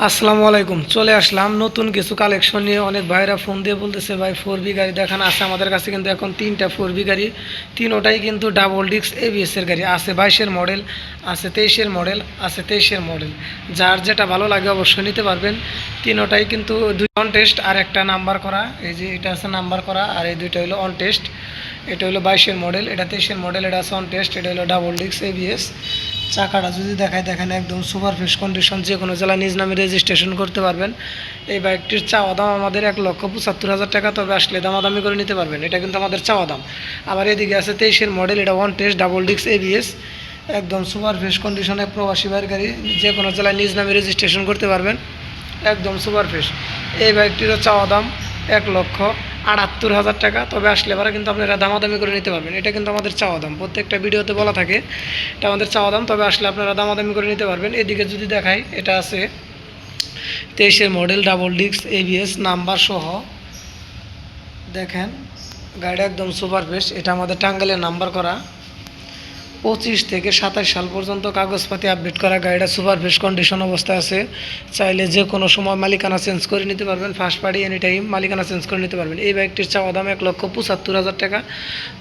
আসসালামু আলাইকুম। চলে আসলাম নতুন কিছু কালেকশন নিয়ে। অনেক ভাইরা ফোন দিয়ে বলতেছে, ভাই ফোর বি গাড়ি দেখান। আছে আমাদের কাছে কিন্তু এখন তিনটা ফোর বি গাড়ি। তিনোটাই কিন্তু ডাবল ডিস্ক এবিএস এর গাড়ি। আছে বাইশের মডেল আছে তেইশের মডেল আছে তেইশের মডেল যার যেটা ভালো লাগে অবশ্যই নিতে পারবেন। তিনোটাই কিন্তু দুই অন টেস্ট আর একটা নাম্বার করা। এই যে এটা আছে নাম্বার করা আর এই দুইটা হলো অন টেস্ট এটা হলো বাইশের মডেল এটা তেইশের মডেল এটা আছে অন টেস্ট এটা হলো ডাবল ডিস্ক এবিএস চাকাটা যদি দেখায়, দেখেন একদম সুপার ফ্রেশ কন্ডিশন যে কোনো জেলা নিজ নামে রেজিস্ট্রেশন করতে পারবেন। এই বাইকটির চাওয়া দাম আমাদের এক লক্ষ পঁচাত্তর হাজার টাকা, তবে আসলে দামাদামি করে নিতে পারবেন। এটা কিন্তু আমাদের চাওয়া দাম। আবার এদিকে আছে তেইশের মডেল এটা one test double disc ABS একদম সুপার ফ্রেশ কন্ডিশনে প্রবাসী বাইর গাড়ি যে কোনো জেলায় নিজ নামে রেজিস্ট্রেশন করতে পারবেন। একদম সুপার ফ্রেশ এই বাইকটিরও চাওয়া দাম এক লক্ষ আটাত্তর হাজার টাকা, তবে আসলে এবারে কিন্তু আপনারা দামাদামি করে নিতে পারবেন। এটা কিন্তু আমাদের চাওয়া দাম। প্রত্যেকটা ভিডিওতে বলা থাকে, এটা আমাদের চাওয়া দাম, তবে আসলে আপনারা দামাদামি করে নিতে পারবেন। এদিকে যদি দেখাই, এটা আছে তেইশের model, double disc ABS number সহ। দেখেন গাড়ি একদম সুপার ফ্রেশ এটা আমাদের টাঙ্গাইলের নাম্বার করা। পঁচিশ থেকে সাতাশ সাল পর্যন্ত কাগজপাতি আপডেট করা গাড়িটা সুপার ফ্রেশ কন্ডিশন অবস্থায় আছে। চাইলে যে কোনো সময় মালিকানা চেঞ্জ করে নিতে পারবেন ফার্স্ট পার্টি এনি টাইম মালিকানা চেঞ্জ করে নিতে পারবেন। এই বাইকটির চাওয়া দাম এক লক্ষ পঁচাত্তর হাজার টাকা।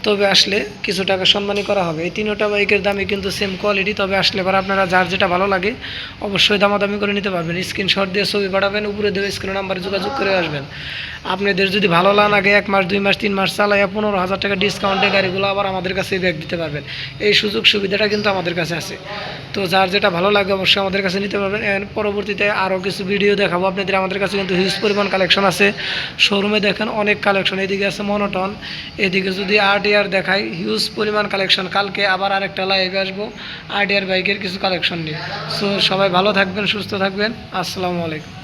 তবে আসলে কিছু টাকা সম্মানী করা হবে। এই তিনোটা বাইকের দামই কিন্তু সেম কোয়ালিটি তবে আসলে এবার আপনারা যার যেটা ভালো লাগে অবশ্যই দামাদামি করে নিতে পারবেন। স্ক্রিনশট দিয়ে ছবি পাঠাবেন, উপরে দেবে স্ক্রিন নাম্বারে যোগাযোগ করে আসবেন। আপনাদের যদি ভালো লাগে, এক মাস, দুই মাস, তিন মাস চালাইয়া পনেরো হাজার টাকা ডিসকাউন্টে গাড়িগুলো আবার আমাদের কাছে ব্যাগ দিতে পারবেন। এই সুবিধাটা কিন্তু আমাদের কাছে আছে। তো যার যেটা ভালো লাগে অবশ্যই আমাদের কাছে নিতে পারবেন। পরবর্তীতে আরও কিছু ভিডিও দেখাবো। আপনাদের আমাদের কাছে কিন্তু হিউজ পরিমাণ কালেকশন আছে। শোরুমে দেখেন অনেক কালেকশন এদিকে আছে মনোটন এদিকে যদি আরটিআর দেখাই হিউজ পরিমাণ কালেকশন কালকে আবার আরেকটা লাইভে আসব আরটিআর বাইকের কিছু কালেকশন নিয়ে। সো সবাই ভালো থাকবেন, সুস্থ থাকবেন। আসসালামু আলাইকুম।